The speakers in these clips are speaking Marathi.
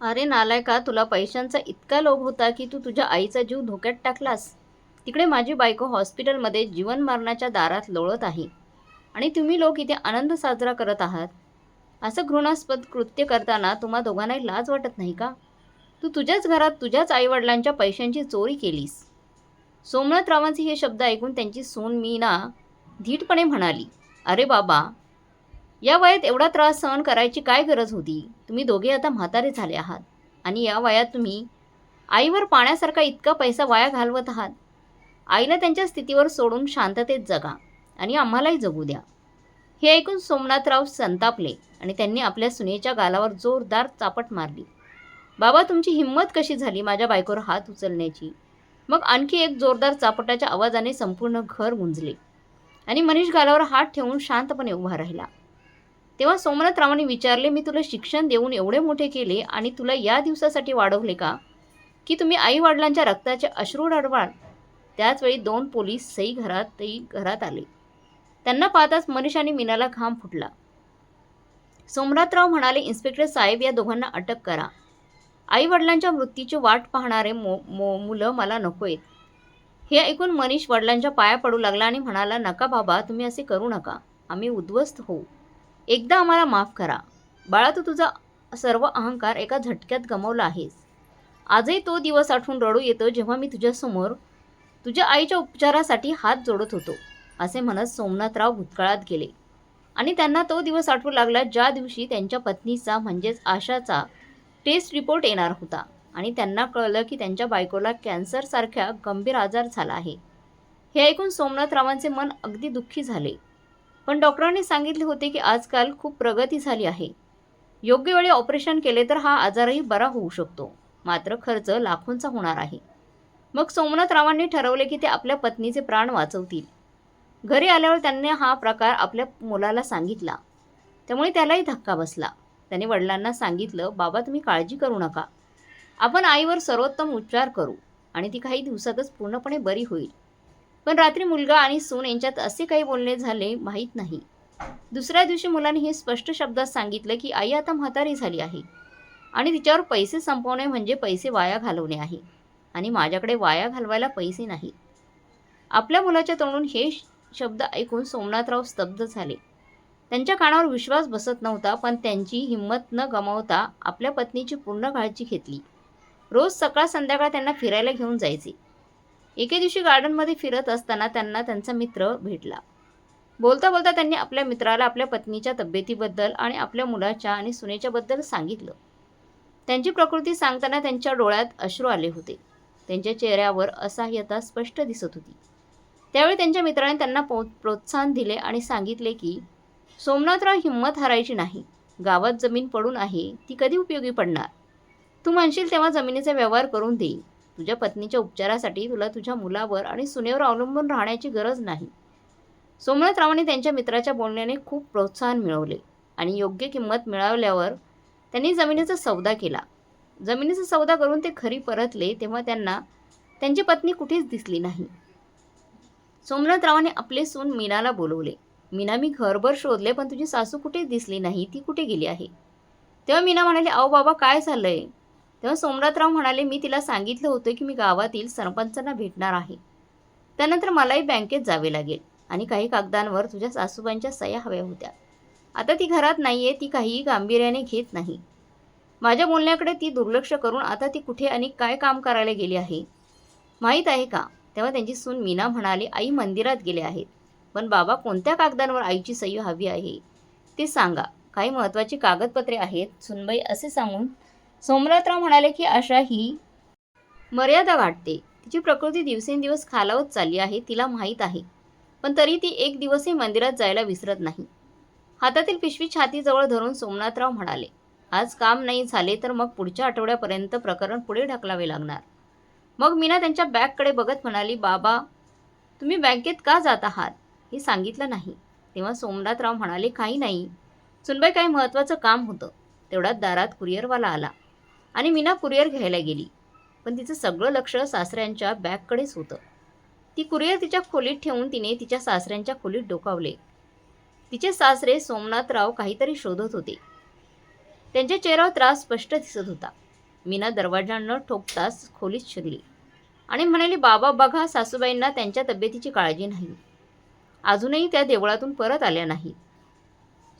अरे नालायका तुला पैशांचा इतका लोभ होता की तू तुझ्या आईचा जीव धोक्यात टाकलास. तिकडे माझी बायको हॉस्पिटलमध्ये जीवन मरणाच्या दारात लोळत आहे. आणि तुम्ही लोक इथे आनंद साजरा करत आहात. असं घृणास्पद कृत्य करताना तुम्हा दोघांनाही लाज वाटत नाही का? तू तुझ्याच घरात तुझ्याच आईवडिलांच्या पैशांची चोरी केलीस. सोमनाथरावांचे हे शब्द ऐकून त्यांची सून मीना धीटपणे म्हणाली अरे बाबा या वयात एवढा त्रास सहन करायची काय गरज होती? तुम्ही दोघे आता म्हातारे झाले आहात. आणि या वयात तुम्ही आईवर पाण्यासारखा इतका पैसा वाया घालवत आहात. आईला त्यांच्या स्थितीवर सोडून शांततेत जगा आणि आम्हालाही जगू द्या. हे ऐकून सोमनाथराव संतापले आणि त्यांनी आपल्या सुनेच्या गालावर जोरदार चापट मारली. बाबा तुमची हिंमत कशी झाली माझ्या बायकोवर हात उचलण्याची? मग आणखी एक जोरदार चापटाच्या आवाजाने संपूर्ण घर गुंजले. आणि मनीष गालावर हात ठेवून शांतपणे उभा राहिला. तेव्हा सोमनाथरावांनी विचारले मी तुला शिक्षण देऊन एवढे मोठे केले आणि तुला या दिवसासाठी वाढवले का? की तुम्ही आईवडिलांच्या रक्ताचे अश्रू रडवाल? त्याचवेळी दोन पोलीस सई घरातही घरात आले. त्यांना पाहताच मनीष आणि मीनाला घाम फुटला. सोमनाथराव म्हणाले इन्स्पेक्टर साहेब या दोघांना अटक करा. आईवडिलांच्या मृत्यूची वाट पाहणारे मो मो मुलं मला नकोयत. हे ऐकून मनीष वडिलांच्या पाया पडू लागला आणि म्हणाला नका बाबा तुम्ही असे करू नका. आम्ही उद्ध्वस्त होऊ. एकदा आम्हाला माफ करा. बाळा तू तुझा सर्व अहंकार एका झटक्यात गमावला आहेस. आजही तो दिवस आठवून रडू येतो जेव्हा मी तुझ्यासमोर तुझ्या आईच्या उपचारासाठी हात जोडत होतो असे म्हणत सोमनाथराव भूतकाळात गेले. आणि त्यांना तो दिवस आठवू लागला ज्या दिवशी त्यांच्या पत्नीचा म्हणजेच आशाचा टेस्ट रिपोर्ट येणार होता आणि त्यांना कळलं की त्यांच्या बायकोला कॅन्सरसारख्या गंभीर आजार झाला आहे. हे ऐकून सोमनाथरावांचे मन अगदी दुःखी झाले. पण डॉक्टरांनी सांगितले होते की आजकाल खूप प्रगती झाली आहे. योग्य वेळी ऑपरेशन केले तर हा आजारही बरा होऊ शकतो. मात्र खर्च लाखोंचा होणार आहे. मग सोमनाथरावांनी ठरवले की ते आपल्या पत्नीचे प्राण वाचवतील. घरी आल्यावर त्यांनी हा प्रकार आपल्या मुलाला सांगितला. त्यामुळे त्यालाही धक्का बसला. त्याने वडिलांना सांगितलं बाबा तुम्ही काळजी करू नका. आपण आईवर सर्वोत्तम उपचार करू आणि ती काही दिवसातच पूर्णपणे बरी होईल. पण रात्री मुलगा आणि सून यांच्यात असे काही बोलणे झाले माहीत नाही. दुसऱ्या दिवशी मुलाने हे स्पष्ट शब्दात सांगितलं की आई आता म्हातारी झाली आहे. आणि तिच्यावर पैसे संपवणे म्हणजे पैसे वाया घालवणे आहे. आणि माझ्याकडे वाया घालवायला पैसे नाहीत आपल्या मुलाच्या तोंडून हे शब्द ऐकून सोमनाथराव स्तब्ध झाले. त्यांच्या कानावर विश्वास बसत नव्हता पण त्यांची हिंमत न गमावता आपल्या पत्नीची पूर्ण काळजी घेतली. रोज सकाळ संध्याकाळ त्यांना फिरायला घेऊन जायचे. एके दिवशी गार्डनमध्ये फिरत असताना त्यांना त्यांचा मित्र भेटला. बोलता बोलता त्यांनी आपल्या मित्राला आपल्या पत्नीच्या तब्येतीबद्दल आणि आपल्या मुलाच्या आणि सुनेच्याबद्दल सांगितलं. त्यांची प्रकृती सांगताना त्यांच्या डोळ्यात अश्रू आले होते. त्यांच्या चेहऱ्यावर असहाय्यता स्पष्ट दिसत होती. त्यावेळी त्यांच्या मित्राने त्यांना पो प्रोत्साहन दिले आणि सांगितले की सोमनाथराव हिंमत हारायची नाही. गावात जमीन पडून आहे ती कधी उपयोगी पडणार? तू म्हणशील तेव्हा जमिनीचा व्यवहार करून देईल तुझ्या पत्नीच्या उपचारासाठी तुला तुझ्या मुलावर आणि सुनेवर अवलंबून राहण्याची गरज नाही. सोमनाथरावांनी त्यांच्या मित्राच्या बोलण्याने खूप प्रोत्साहन मिळवले आणि योग्य किंमत मिळवल्यावर त्यांनी जमिनीचा सौदा केला. जमिनीचा सौदा करून ते खरी परतले तेव्हा त्यांना त्यांची पत्नी कुठेच दिसली नाही. सोमनाथरावाने आपले सून मीनाला बोलवले. मीना मी घरभर शोधले पण तुझी सासू कुठेच दिसली नाही? ती कुठे गेली आहे? तेव्हा मीना म्हणाले अहो बाबा काय झालंय? तेव्हा सोमनाथराव म्हणाले मी तिला सांगितलं होतं की मी गावातील सरपंचांना भेटणार आहे. त्यानंतर मलाही बँकेत जावे लागेल आणि काही कागदांवर तुझ्या सासूबाईंच्या सह्या हव्या होत्या. आता ती घरात नाही आहे ती काहीही गांभीर्याने घेत नाही. माझ्या बोलण्याकडे ती दुर्लक्ष करून आता ती कुठे आणि काय काम करायला गेली आहे? माहीत आहे का? तेव्हा त्यांची सून मीना म्हणाली आई मंदिरात गेले आहेत. पण बाबा कोणत्या कागदांवर आईची सही हवी आहे? ते सांगा. काही महत्त्वाची कागदपत्रे आहेत सुनबाई असे सांगून सोमनाथराव म्हणाले की आशा ही मर्यादा वाटते तिची प्रकृती दिवसेंदिवस खालावत चालली आहे तिला माहीत आहे. पण तरी ती एक दिवसही मंदिरात जायला विसरत नाही. हातातील पिशवी छातीजवळ धरून सोमनाथराव म्हणाले आज काम नाही झाले तर मग पुढच्या आठवड्यापर्यंत प्रकरण पुढे ढकलावे लागणार मग मीना त्यांच्या बॅगकडे बघत म्हणाली बाबा तुम्ही बँकेत का जात आहात हे सांगितलं नाही. तेव्हा सोमनाथराव म्हणाले काही नाही. सुनबाई काही महत्त्वाचं काम होतं. तेवढ्यात दारात कुरिअरवाला आला. आणि मीना कुरिअर घ्यायला गेली. पण तिचं सगळं लक्ष सासऱ्यांच्या बॅगकडेच होतं. ती कुरिअर तिच्या खोलीत ठेवून तिने तिच्या सासऱ्यांच्या खोलीत डोकावले. तिचे सासरे सोमनाथराव काहीतरी शोधत होते. त्यांच्या चेहऱ्यावर त्रास स्पष्ट दिसत होता. मीना दरवाजा न ठोकताच खोलीत शिरली आणि म्हणाली बाबा बघा सासूबाईंना त्यांच्या तब्येतीची काळजी नाही. अजूनही त्या देवळातून परत आल्या नाहीत.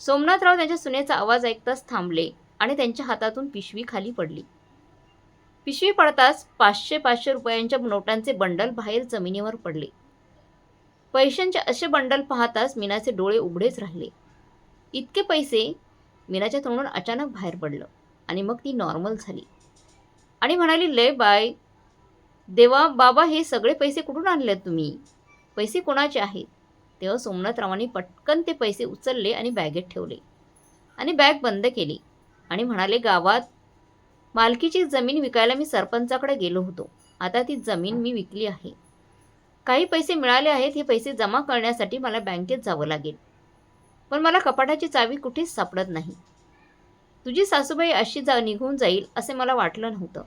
सोमनाथराव त्यांच्या सुनेचा आवाज ऐकताच थांबले. आणि त्यांच्या हातातून पिशवी खाली पडली. पिशवी पडताच पाचशे पाचशे रुपयांच्या नोटांचे बंडल बाहेर जमिनीवर पडले. पैशांचे असे बंडल पाहताच मीनाचे डोळे उघडेच राहिले. इतके पैसे मीनाच्या तोंडून अचानक बाहेर पडलं आणि मग ती नॉर्मल झाली. आणि म्हणाली लय बाय. देवा बाबा हे सगळे पैसे कुठून आणलेत तुम्ही? पैसे कोणाचे आहेत? तेव्हा सोमनाथरावांनी पटकन ते पैसे उचलले आणि बॅगेत ठेवले. आणि बॅग बंद केली. आणि म्हणाले गावात मालकीची जमीन विकायला मी सरपंचाकडे गेलो होतो. आता ती जमीन मी विकली आहे. काही पैसे मिळाले आहेत हे पैसे जमा करण्यासाठी मला बँकेत जावं लागेल. पण मला कपाटाची चावी कुठेच सापडत नाही. तुझी सासूबाई अशी जा निघून जाईल असे मला वाटलं नव्हतं.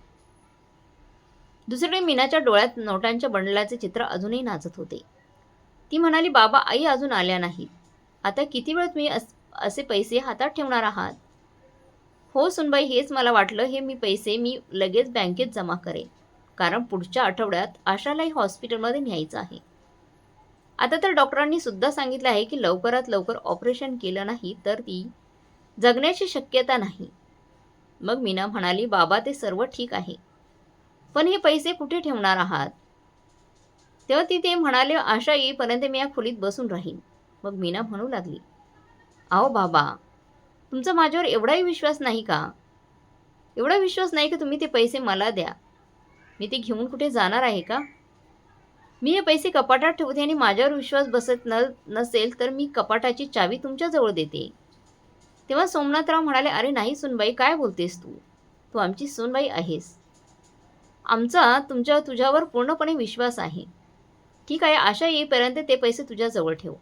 दुसरीकडे मीनाच्या डोळ्यात नोटांच्या बंडलाचे चित्र अजूनही नाचत होते. ती म्हणाली बाबा आई अजून आल्या नाहीत. आता किती वेळ तुम्ही असे पैसे हातात ठेवणार आहात? हो सुनबाई हेच मला वाटलं. हे मी पैसे मी लगेच बँकेत जमा करेन. कारण पुढच्या आठवड्यात आशालाही हॉस्पिटलमध्ये न्यायचं आहे. आता तर डॉक्टरांनी सुद्धा सांगितलं आहे की लवकरात लवकर ऑपरेशन केलं नाही तर ती जगण्याची शक्यता नाही. मग मीना म्हणाली बाबा ते सर्व ठीक आहे. पण हे पैसे कुठे ठेवणार आहात? तेव्हा ती ते म्हणाले आशा येईपर्यंत मी या खोलीत बसून राहीन. मग मीना म्हणू लागली अहो बाबा तुमचा माझ्यावर एवढाही विश्वास नाही का? एवढा विश्वास नाही की तुम्ही ते पैसे मला द्या. मी ते घेऊन कुठे जाणार आहे का? मी हे पैसे कपाटात ठेवते आणि माझ्यावर विश्वास बसत न नसेल तर मी कपाटाची चावी तुमच्याजवळ देते. तेव्हा सोमनाथराव म्हणाले अरे नाही सुनबाई काय बोलतेस तू? तू आमची सुनबाई आहेस. आमचा तुमच्या तुझ्यावर पूर्णपणे विश्वास आहे. ठीक आहे आशा येईपर्यंत ते पैसे तुझ्याजवळ ठेव.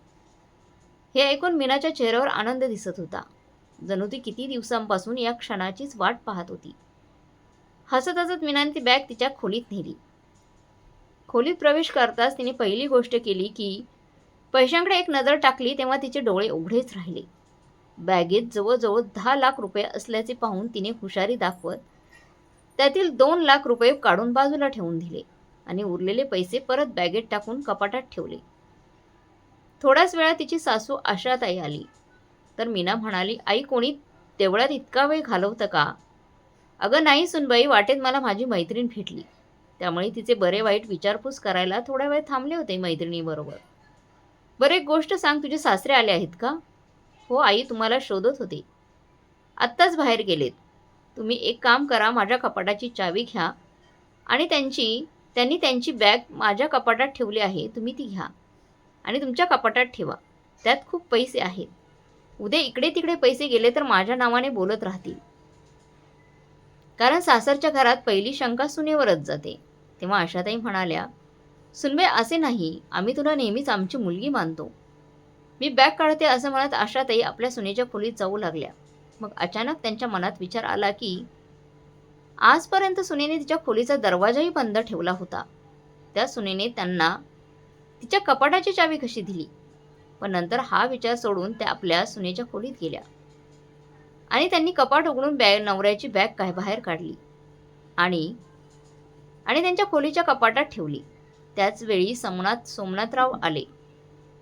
हे ऐकून मीनाच्या चेहऱ्यावर आनंद दिसत होता. जणू ती किती दिवसांपासून या क्षणाचीच वाट पाहत होती. हसत हसत मीनाने ती बॅग तिच्या खोलीत नेली. खोलीत प्रवेश करताच तिने पहिली गोष्ट केली की पैशांकडे एक नजर टाकली तेव्हा तिचे डोळे उघडेच राहिले. बॅगेत जवळजवळ दहा लाख रुपये असल्याचे पाहून तिने हुशारी दाखवत त्यातील दोन लाख रुपये काढून बाजूला ठेवून दिले आणि उरलेले पैसे परत बॅगेत टाकून कपाटात ठेवले. थोड्याच वेळा तिची सासू आशाताई आली. तर मीना म्हणाली आई कोणी तेवढ्यात इतका वेळ घालवतं का? अगं नाही सुनबाई वाटेत मला माझी मैत्रीण भेटली. त्यामुळे तिचे बरे वाईट विचारपूस करायला थोडा वेळ थांबले होते मैत्रिणीबरोबर. बरं एक गोष्ट सांग तुझे सासरे आले आहेत का? हो आई तुम्हाला शोधत होते. आत्ताच बाहेर गेलेत. तुम्ही एक काम करा माझ्या कपाटाची चावी घ्या आणि त्यांची त्यांनी त्यांची बॅग माझ्या कपाटात ठेवली आहे तुम्ही ती घ्या आणि तुमच्या कपाटात ठेवा. त्यात खूप पैसे आहेत. उद्या इकडे तिकडे पैसे गेले तर माझ्या नावाने बोलत राहतील. कारण सासरच्या घरात पहिली शंका सुनेवरच जाते. तेव्हा आशाताई म्हणाल्या सुनबे असे नाही. आम्ही तुला नेहमीच आमची मुलगी मानतो. मी बॅग काढते असं म्हणत आशाताई आपल्या सुनेच्या खोलीत जाऊ लागल्या. मग अचानक त्यांच्या मनात विचार आला की आजपर्यंत सुनेने तिच्या खोलीचा दरवाजाही बंद ठेवला होता. त्या सुनेने त्यांना तिच्या कपाटाची चावी कशी दिली? पण नंतर हा विचार सोडून त्या आपल्या सुनेच्या खोलीत गेल्या. आणि त्यांनी कपाट उघडून बॅग नवऱ्याची बॅग काय बाहेर काढली. आणि आणि त्यांच्या खोलीच्या कपाटात ठेवली. त्याच वेळी सोमनाथ सोमनाथराव आले.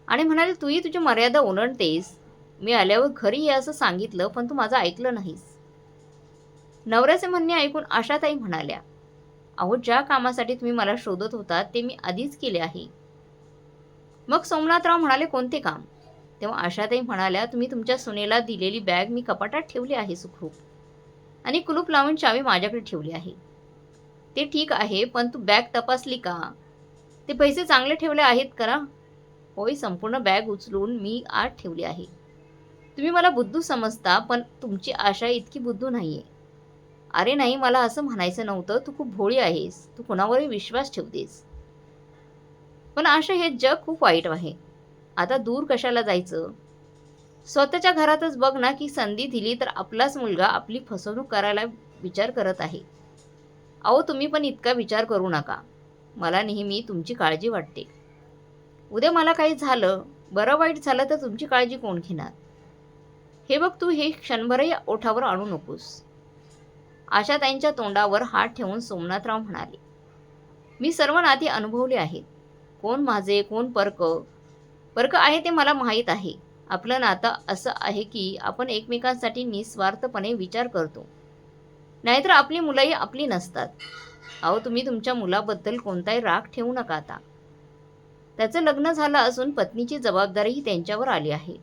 आणि म्हणाले तूही तुझी मर्यादा ओलांडतेस. मी आल्यावर घरी ये असं सांगितलं पण तू माझं ऐकलं नाहीस. नवऱ्याचे म्हणणे ऐकून आशाताई म्हणाल्या अहो ज्या कामासाठी तुम्ही मला शोधत होता ते मी आधीच केले आहे. मग सोमनाथराव म्हणाले कोणते काम? तेव्हा आशाताई म्हणाल्या तुम्ही तुमच्या सुनेला दिलेली बॅग मी कपाटात ठेवली आहे सुखरूप. आणि कुलूप लावून चावी माझ्याकडे ठेवली आहे. ते ठीक आहे पण तू बॅग तपासली का? ते पैसे चांगले ठेवले आहेत करा होय संपूर्ण बॅग उचलून मी आत ठेवली आहे. तुम्ही मला बुद्धू समजता पण तुमची आशा इतकी बुद्धू नाही आहे अरे नाही मला असं म्हणायचं नव्हतं. तू खूप भोळी आहेस. तू कुणावरही विश्वास ठेवतेस. पण आशा हे जग खूप वाईट आहे. आता दूर कशाला जायचं? स्वतःच्या घरातच बघ ना की संधी दिली तर आपलाच मुलगा आपली फसवणूक करायला विचार करत आहे. अहो तुम्ही पण इतका विचार करू नका. मला नेहमी तुमची काळजी वाटते. उद्या मला काही झालं बरं वाईट झालं तर तुमची काळजी कोण घेणार? हे बघ तू हे क्षणभरही ओठावर आणू नकोस. आशाताईंच्या तोंडावर हात ठेवून सोमनाथराव म्हणाले मी सर्व नाती अनुभवले आहेत. कोण माझे कोण परक? परक आहे ते मला माहीत आहे. आपलं नातं असं आहे की आपण एकमेकांसाठी निस्वार्थपणे विचार करतो. नाहीतर आपली मुलंही आपली नसतात. अहो तुम्ही तुमच्या मुलाबद्दल कोणताही राग ठेवू नका आता. त्याचं लग्न झालं असून पत्नीची जबाबदारीही त्यांच्यावर आली आहे.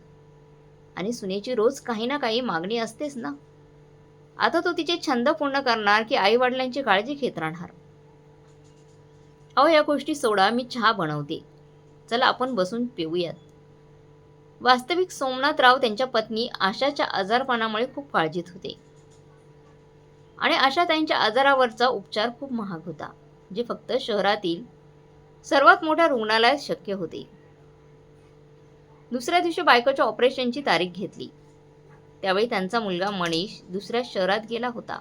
आणि सुनेची रोज काही ना काही मागणी असतेच ना? आता तो तिचे छंद पूर्ण करणार की आईवडिलांची काळजी घेत राहणार. अहो या गोष्टी सोडा मी चहा बनवते. चला आपण बसून पिऊयात. वास्तविक सोमनाथराव त्यांच्या पत्नी आशाच्या आजारपणामुळे खूप काळजीत होते. आणि आशा त्यांच्या आजारावरचा उपचार खूप महाग होता जे फक्त शहरातील सर्वात मोठ्या रुग्णालयात शक्य होते. दुसऱ्या दिवशी बायकोच्या ऑपरेशनची तारीख घेतली. त्यावेळी त्यांचा मुलगा मनीष दुसऱ्या शहरात गेला होता.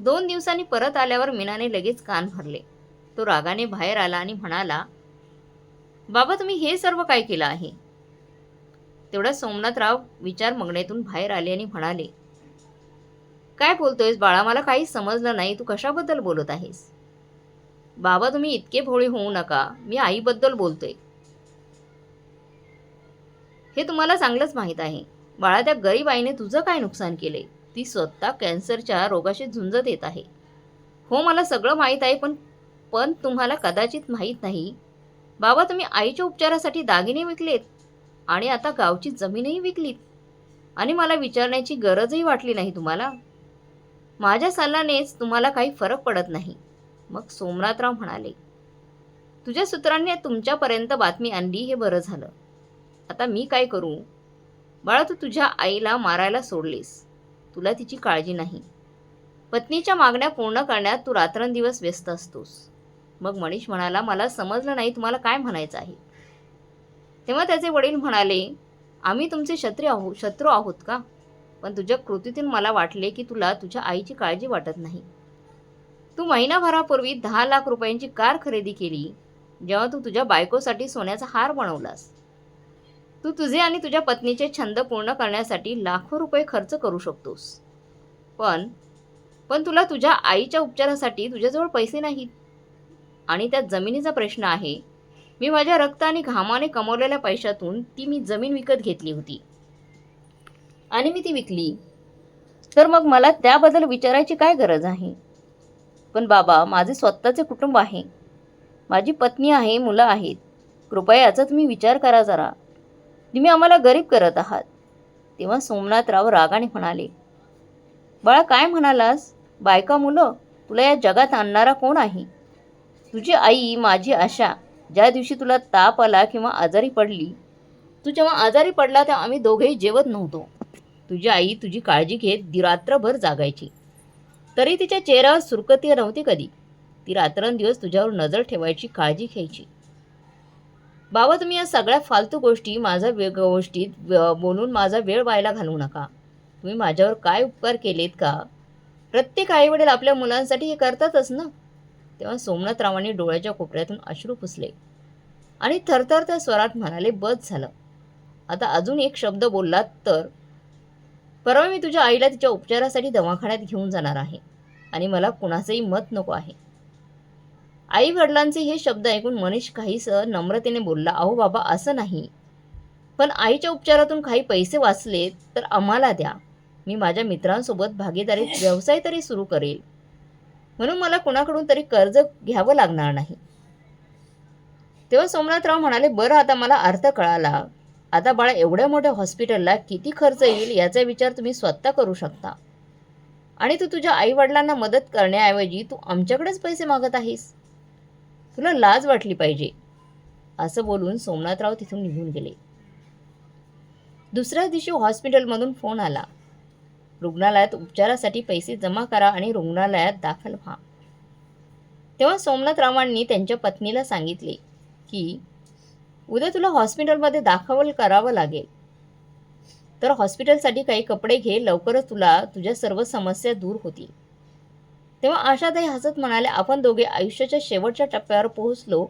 दोन दिवसांनी परत आल्यावर मीनाने लगेच कान भरले. तो रागाने बाहेर आला आणि म्हणाला बाबा तुम्ही हे सर्व काय केलं आहे? तेवढा सोमनाथराव विचार मग्नेतून बाहेर आले आणि म्हणाले काय बोलतोयस बाळा मला काही समजलं नाही तू कशाबद्दल बोलत आहेस? बाबा तुम्ही इतके भोळे होऊ नका मी आईबद्दल बोलतोय. हे तुम्हाला चांगलंच माहीत आहे. बाळा त्या गरीब आईने तुझं काय नुकसान केले ती स्वतः कॅन्सरच्या रोगाशी झुंजत येत आहे. हो मला सगळं माहीत आहे पण पण तुम्हाला कदाचित माहीत नाही. बाबा तुम्ही आईच्या उपचारासाठी दागिने विकलेत आणि आता गावची जमीनही विकलीत आणि मला विचारण्याची गरजही वाटली नाही तुम्हाला. माझ्या सल्ल्यानेच तुम्हाला काही फरक पडत नाही. मग सोमनाथराव म्हणाले तुझ्या सूत्रांनी तुमच्यापर्यंत बातमी आणली हे बरं झालं. आता मी काय करू? बाळा तू तुझ्या आईला मारायला सोडलीस. तुला तिची काळजी नाही. पत्नीच्या मागण्या पूर्ण करण्यात तू रात्रंदिवस व्यस्त असतोस. मग मनीष म्हणाला मला समजलं नाही तुम्हाला काय म्हणायचं आहे? तेव्हा त्याचे वडील म्हणाले आम्ही तुमचे शत्रू आहो शत्रू आहोत का? पण तुझ्या कृतीतून मला वाटले की तुला तुझ्या आईची काळजी वाटत नाही. तू महिनाभरापूर्वी दहा लाख रुपयांची कार खरेदी केली जेव्हा तू तुझ्या बायकोसाठी सोन्याचा हार बनवलास. तू तुझे आणि तुझ्या पत्नीचे छंद पूर्ण करण्यासाठी लाखो रुपये खर्च करू शकतोस. पण पण तुला तुझ्या आईच्या उपचारासाठी तुझ्याजवळ पैसे नाहीत. आणि त्या जमिनीचा प्रश्न आहे मी माझ्या रक्त आणि घामाने कमवलेल्या पैशातून ती मी जमीन विकत घेतली होती. आणि मी ती विकली. तर मग मला त्याबद्दल विचारायची काय गरज आहे? पण बाबा माझे स्वतःचे कुटुंब आहे. माझी पत्नी आहे मुलं आहेत. कृपया याचा तुम्ही विचार करा जरा. तुम्ही आम्हाला गरीब करत आहात. तेव्हा सोमनाथराव रागाने म्हणाले बाळा काय म्हणालास? बायका मुलं? तुला या जगात आणणारा कोण आहे? तुझी आई माझी आशा. ज्या दिवशी तुला ताप आला किंवा आजारी पडली तू जेव्हा आजारी पडला तेव्हा आम्ही दोघेही जेवत नव्हतो. तुझी आई तुझी काळजी घेत दि रात्रभर जागायची. तरी तिच्या चेहऱ्यावर सुरकती नव्हती कधी. ती रात्रंदिवस तुझ्यावर नजर ठेवायची काळजी घ्यायची. बाबा तुम्ही या सगळ्या फालतू गोष्टी माझ्या वे गोष्टीत बोलून माझा वेळ व्हायला घालवू नका. तुम्ही माझ्यावर काय उपकार केलेत का? प्रत्येक आईवडील आपल्या मुलांसाठी हे करतातच ना? तेव्हा सोमनाथरावांनी डोळ्याच्या कोपऱ्यातून अश्रू पुसले. आणि थरथर त्या स्वरात म्हणाले बस झालं. आता अजून एक शब्द बोललात तर परवा मी तुझ्या आईला तिच्या उपचारासाठी दवाखान्यात घेऊन जाणार आहे आणि मला कुणाचंही मत नको आहे. आई वडिलांचे हे शब्द ऐकून मनीष काहीस नम्रतेने बोलला अहो बाबा असं नाही. पण आईच्या उपचारातून काही पैसे वाचले तर आम्हाला द्या. मी माझ्या मित्रांसोबत भागीदारीत व्यवसाय तरी सुरू करेल. म्हणून मला कुणाकडून तरी कर्ज घ्यावं लागणार नाही. तेव्हा सोमनाथराव म्हणाले बरं आता मला अर्थ कळाला. आता बाळा एवढ्या मोठ्या हॉस्पिटलला किती खर्च येईल याचा विचार तुम्ही स्वतः करू शकता. आणि तू तुझ्या आईवडिलांना मदत करण्याऐवजी तू आमच्याकडेच पैसे मागत आहेस. तुला लाज वाटली पाहिजे. असं बोलून सोमनाथराव तिथून निघून गेले. दुसऱ्या दिवशी हॉस्पिटलमधून फोन आला. रुग्णालयात उपचारासाठी पैसे जमा करा आणि रुग्णालयात दाखल व्हा. तेव्हा सोमनाथरावांनी त्यांच्या पत्नीला सांगितले की उद्या तुला हॉस्पिटलमध्ये दाखल करावं लागेल. तर हॉस्पिटलसाठी काही कपडे घे लवकरच तुला तुझ्या सर्व समस्या दूर होतील. तेव्हा आशाताई हसत म्हणाले आपण दोघे आयुष्याच्या शेवटच्या टप्प्यावर पोहोचलो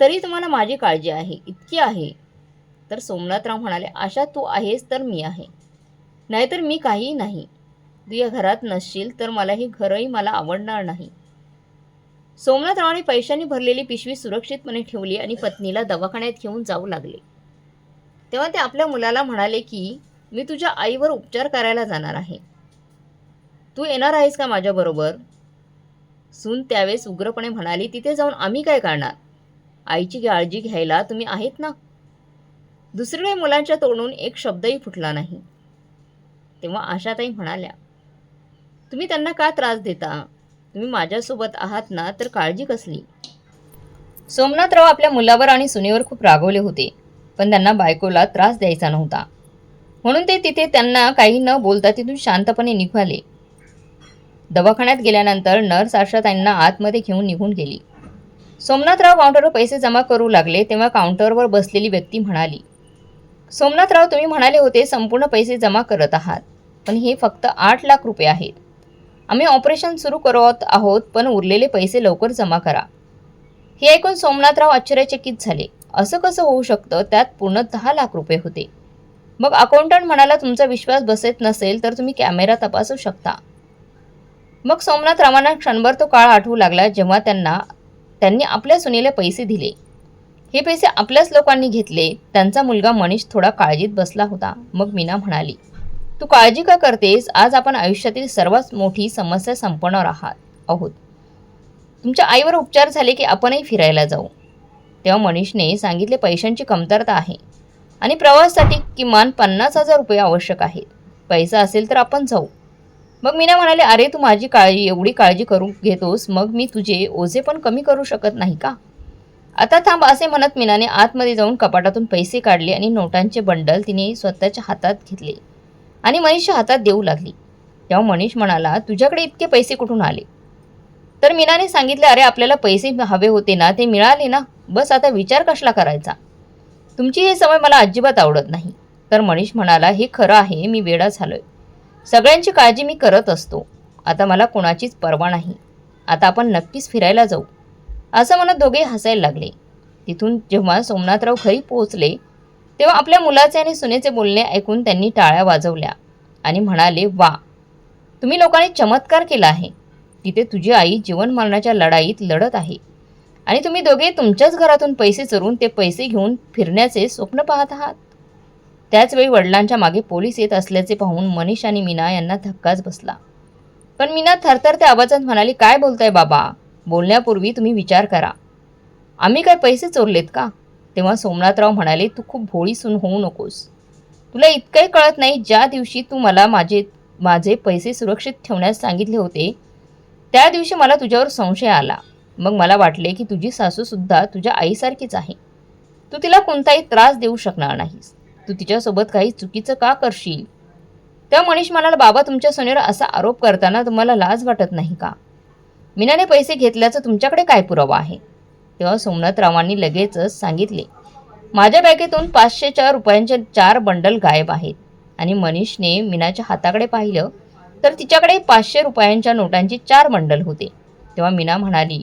तरी तुम्हाला माझी काळजी आहे इतकी आहे. तर सोमनाथराव म्हणाले आशा तू आहेस तर मी आहे. नाहीतर मी काहीही नाही. तू या घरात नसशील तर मला हे घरही मला आवडणार नाही. सोमनाथरावाने पैशांनी भरलेली पिशवी सुरक्षितपणे ठेवली आणि पत्नीला दवाखान्यात घेऊन जाऊ लागले. तेव्हा ते आपल्या मुलाला म्हणाले की मी तुझ्या आईवर उपचार करायला जाणार आहे. तू येणार आहेस का माझ्याबरोबर सून त्यावेळेस उग्रपणे म्हणाली तिथे जाऊन आम्ही काय करणार? आईची काळजी घ्यायला तुम्ही आहेत ना? दुसरीकडे मुलांच्या तोंडून एक शब्दही फुटला नाही. तेव्हा आशाताई म्हणाल्या तुम्ही त्यांना का त्रास देता? तुम्ही माझ्यासोबत आहात ना तर काळजी कसली? सोमनाथराव आपल्या मुलावर आणि सुनेवर खूप रागवले होते पण त्यांना बायकोला त्रास द्यायचा नव्हता. म्हणून ते तिथे त्यांना काही न बोलता तिथून शांतपणे निघाले. दवाखान्यात गेल्यानंतर नर्स आशा त्यांना आतमध्ये घेऊन निघून गेली. सोमनाथराव काउंटरवर पैसे जमा करू लागले तेव्हा काउंटरवर बसलेली व्यक्ती म्हणाली सोमनाथराव तुम्ही म्हणाले होते संपूर्ण पैसे जमा करत आहात. पण हे फक्त आठ लाख रुपये आहेत. आम्ही ऑपरेशन सुरू करत आहोत पण उरलेले पैसे लवकर जमा करा. हे ऐकून सोमनाथराव आश्चर्यचकित झाले. असं कसं होऊ शकतं? त्यात पूर्ण दहा लाख रुपये होते. मग अकाउंटंट म्हणाला तुमचा विश्वास बसत नसेल तर तुम्ही कॅमेरा तपासू शकता. मग सोमनाथरावांना क्षणभर तो काळ आठवू लागला जेव्हा त्यांना त्यांनी आपल्या सुनेला पैसे दिले. हे पैसे आपल्याच लोकांनी घेतले. त्यांचा मुलगा मनीष थोडा काळजीत बसला होता. मग मीना म्हणाली तू काळजी का करतेस? आज आपण आयुष्यातील सर्वात मोठी समस्या संपवणार आहात आहोत. तुमच्या आईवर उपचार झाले की आपणही फिरायला जाऊ. तेव्हा मनीषने सांगितले पैशांची कमतरता आहे आणि प्रवासासाठी किमान पन्नास हजार रुपये आवश्यक आहेत. पैसा असेल तर आपण जाऊ. मग मीना म्हणाले अरे तू माझी काळजी एवढी काळजी करू घेतोस मग मी तुझे ओझे पण कमी करू शकत नाही का? आता थांब असे म्हणत मीनाने आतमध्ये जाऊन कपाटातून पैसे काढले आणि नोटांचे बंडल तिने स्वतःच्या हातात घेतले. आणि मनीषच्या हातात देऊ लागली. तेव्हा मनीष म्हणाला तुझ्याकडे इतके पैसे कुठून आले? तर मीनाने सांगितले अरे आपल्याला पैसे हवे होते ना ते मिळाले ना. बस आता विचार कसला करायचा? तुमची ही सवय मला अजिबात आवडत नाही. तर मनीष म्हणाला हे खरं आहे मी वेडा झालोय. सगळ्यांची काळजी मी करत असतो. आता मला कोणाचीच पर्वा नाही. आता आपण नक्कीच फिरायला जाऊ. असं म्हणत दोघे हसायला लागले. तिथून जेव्हा सोमनाथराव घरी पोहोचले तेव्हा आपल्या मुलाचे आणि सुनेचे बोलणे ऐकून त्यांनी टाळ्या वाजवल्या आणि म्हणाले वा तुम्ही लोकांनी चमत्कार केला आहे. तिथे तुझी आई जीवन मरणाच्या लढाईत लढत आहे. आणि तुम्ही दोघे तुमच्याच घरातून पैसे चोरून ते पैसे घेऊन फिरण्याचे स्वप्न पाहत आहात. त्याचवेळी वडिलांच्या मागे पोलीस येत असल्याचे पाहून मनीष आणि मीना यांना धक्काच बसला. पण मीना थरथर त्या आवाजात म्हणाली काय बोलताय बाबा? बोलण्यापूर्वी तुम्ही विचार करा. आम्ही काय पैसे चोरलेत का? तेव्हा सोमनाथराव म्हणाले तू खूप भोळीसून होऊ नकोस. तुला इतकंही कळत नाही ज्या दिवशी तू मला माझे माझे पैसे सुरक्षित ठेवण्यास सांगितले होते त्या दिवशी मला तुझ्यावर संशय आला. मग मला वाटले की तुझी सासूसुद्धा तुझ्या आईसारखीच आहे. तू तिला कोणताही त्रास देऊ शकणार नाहीस. तू तिच्यासोबत काही चुकीचं का करशील? त्या मनीष म्हणाला बाबा तुमच्या सोनेवर असा आरोप करताना तुम्हाला लाज वाटत नाही का? मीनाने पैसे घेतल्याचं तुमच्याकडे काय पुरावा आहे? तेव्हा सोमनाथरावांनी लगेचच सांगितले माझ्या बॅगेतून पाचशेच्या रुपयांचे चार बंडल गायब आहेत. आणि मनीषने मीनाच्या हाताकडे पाहिलं तर तिच्याकडे पाचशे रुपयांच्या नोटांची चार बंडल होते. तेव्हा मीना म्हणाली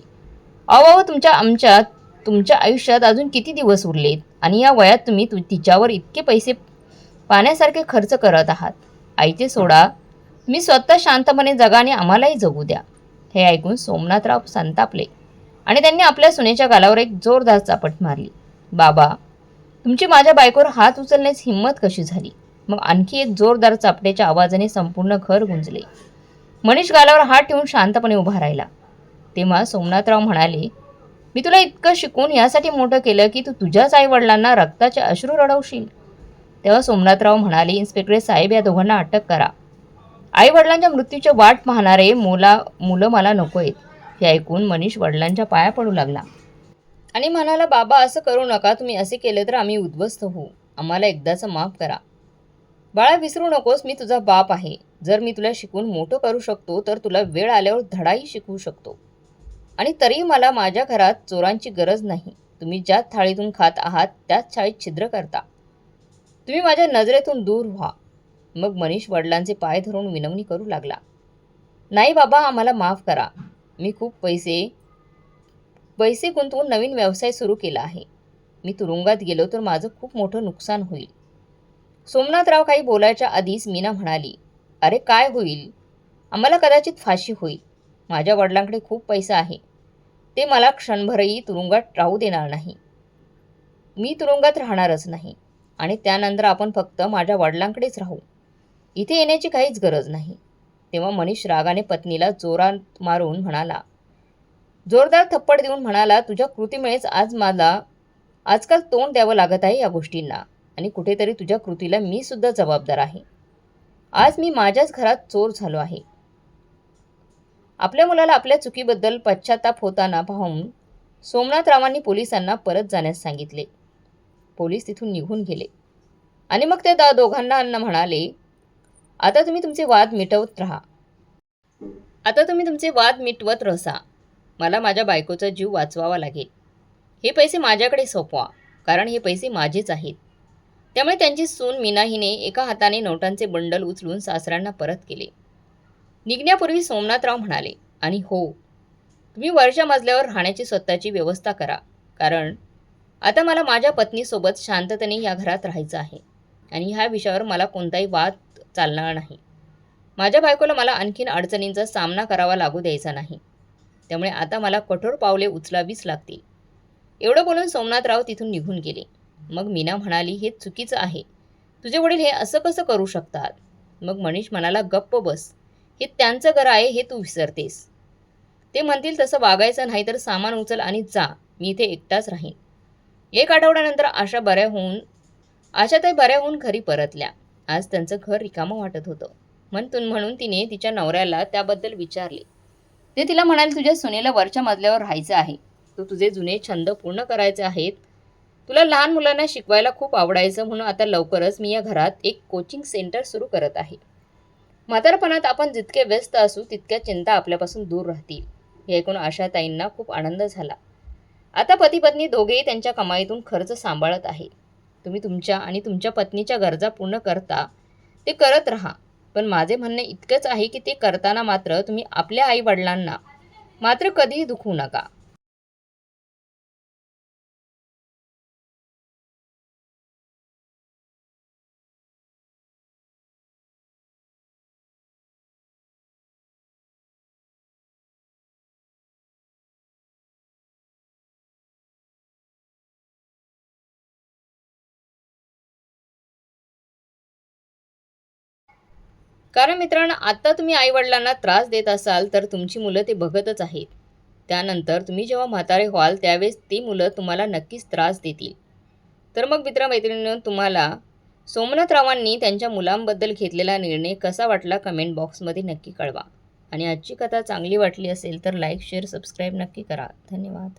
अहो अहो, तुमच्या आमच्या तुमच्या आयुष्यात अजून किती दिवस उरलेत? आणि या वयात तुम्ही तु तिच्यावर इतके पैसे पाण्यासारखे खर्च करत आहात. आईचे सोडा मी स्वतः शांतपणे जगाने आम्हालाही जगू द्या. हे ऐकून सोमनाथराव संतापले. आणि त्यांनी आपल्या सुनेच्या गालावर एक जोरदार चापट मारली. बाबा तुमची माझ्या बायकोवर हात उचलण्याची हिंमत कशी झाली मग आणखी एक जोरदार चापटेच्या आवाजाने संपूर्ण घर गुंजले. मनीष गालावर हात ठेवून शांतपणे उभा राहिला. तेव्हा सोमनाथराव म्हणाले मी तुला इतकं शिकून यासाठी मोठं केलं की तू तुझ्याच आईवडिलांना रक्ताचे अश्रू रडवशील तेव्हा सोमनाथराव म्हणाले इन्स्पेक्टर साहेब या दोघांना अटक करा. आईवडिलांच्या मृत्यूची वाट पाहणारे मुला मुलं मला नको आहेत हे ऐकून मनीष वडिलांच्या पाया पडू लागला. आणि म्हणाला बाबा असं करू नका. तुम्ही असे केले तर आम्ही उद्ध्वस्त होऊ. आम्हाला एकदाचं माफ करा. बाळा विसरू नकोस. मी तुझा बाप आहे. जर मी तुला शिकून मोठं करू शकतो तर तुला वेळ आल्यावर धडाही शिकवू शकतो. आणि तरी मला माझ्या घरात चोरांची गरज नाही. तुम्ही ज्या थाळीतून खात आहात त्याच थाळीत छिद्र करता. तुम्ही माझ्या नजरेतून दूर व्हा. मग मनीष वडिलांचे पाय धरून विनवणी करू लागला. नाही बाबा आम्हाला माफ करा. मी खूप पैसे पैसे गुंतवून नवीन व्यवसाय सुरू केला आहे. मी तुरुंगात गेलो तर माझं खूप मोठं नुकसान होईल. सोमनाथराव काही बोलायच्या आधीच मीना म्हणाली अरे काय होईल? आम्हाला कदाचित फाशी होईल. माझ्या वडिलांकडे खूप पैसा आहे. ते मला क्षणभरही तुरुंगात राहू देणार नाही. मी तुरुंगात राहणारच नाही आणि त्यानंतर आपण फक्त माझ्या वडिलांकडेच राहू. इथे येण्याची काहीच गरज नाही. तेव्हा मनीष रागाने पत्नीला जोरात मारून म्हणाला जोरदार थप्पड देऊन म्हणाला तुझ्या कृतीमुळेच आज मला आजकाल तोंड द्यावं लागत आहे या गोष्टींना आणि कुठेतरी तुझ्या कृतीला मी सुद्धा जबाबदार आहे. आज मी माझ्याच घरात चोर झालो आहे. आपल्या मुलाला आपल्या चुकीबद्दल पश्चाताप होताना पाहून सोमनाथरावांनी पोलिसांना परत जाण्यास सांगितले. पोलीस तिथून निघून गेले आणि मग ते दा दोघांना अन्न म्हणाले आता तुम्ही तुमचे वाद मिटवत राहा. आता तुम्ही तुमचे वाद मिटवत रसा. मला माझ्या बायकोचा जीव वाचवावा लागेल. हे पैसे माझ्याकडे सोपवा कारण हे पैसे माझेच आहेत. त्यामुळे त्यांची सून मीना हिने एका हाताने नोटांचे बंडल उचलून सासऱ्यांना परत केले. निघण्यापूर्वी सोमनाथराव म्हणाले आणि हो तुम्ही वरच्या मजल्यावर राहण्याची स्वतःची व्यवस्था करा कारण आता मला माझ्या पत्नीसोबत शांततेने या घरात राहायचं आहे. आणि ह्या विषयावर मला कोणताही वाद चालणार नाही. माझ्या बायकोला मला आणखीन अडचणींचा सामना करावा लागू द्यायचा नाही. त्यामुळे आता मला कठोर पावले उचलावीच लागतील. एवढं बोलून सोमनाथराव तिथून निघून गेले. मग मीना म्हणाली हे चुकीचं आहे. तुझे वडील हे असं कसं करू शकतात? मग मनीष म्हणाला गप्प बस. हे त्यांचं घर आहे हे तू विसरतेस. ते म्हणतील तसं वागायचं नाही तर सामान उचल आणि जा. मी इथे एकटाच राहीन. एक आठवड्यानंतर आशा बऱ्या होऊन आशाताई बऱ्या होऊन घरी परतल्या. आज त्यांचं घर रिकामं वाटत होतं. म्हणतून म्हणून तिने तिच्या नवऱ्याला त्याबद्दल विचारले. ते तिला म्हणाले तुझ्या सुनेला वरच्या मजल्यावर राहायचं आहे. तू तुझे जुने छंद पूर्ण करायचे आहेत. तुला लहान मुलांना शिकवायला खूप आवडायचं म्हणून आता लवकरच मी या घरात एक कोचिंग सेंटर सुरू करत आहे. म्हातारपणात आपण जितके व्यस्त असू तितक्या चिंता आपल्यापासून दूर राहतील. हे ऐकून आशाताईंना खूप आनंद झाला. आता पती पत्नी दोघेही त्यांच्या कमाईतून खर्च सांभाळत आहे तुम्ही तुमच्या आणि तुमच्या पत्नीच्या गरजा पूर्ण करता ते करत राहा. पण माझे म्हणणे इतकंच आहे की ते करताना मात्र तुम्ही आपल्या आईवडिलांना मात्र कधीही दुखवू नका. कारण मित्रांनो आता तुम्ही आईवडिलांना त्रास देत असाल तर तुमची मुलं ते बघतच आहेत. त्यानंतर तुम्ही जेव्हा म्हातारे व्हाल त्यावेळेस ती मुलं तुम्हाला नक्कीच त्रास देतील. तर मग मित्रमैत्रिणीनं तुम्हाला सोमनाथरावांनी त्यांच्या मुलांबद्दल घेतलेला निर्णय कसा वाटला कमेंट बॉक्समध्ये नक्की कळवा. आणि आजची कथा चांगली वाटली असेल तर लाईक शेअर सबस्क्राईब नक्की करा. धन्यवाद.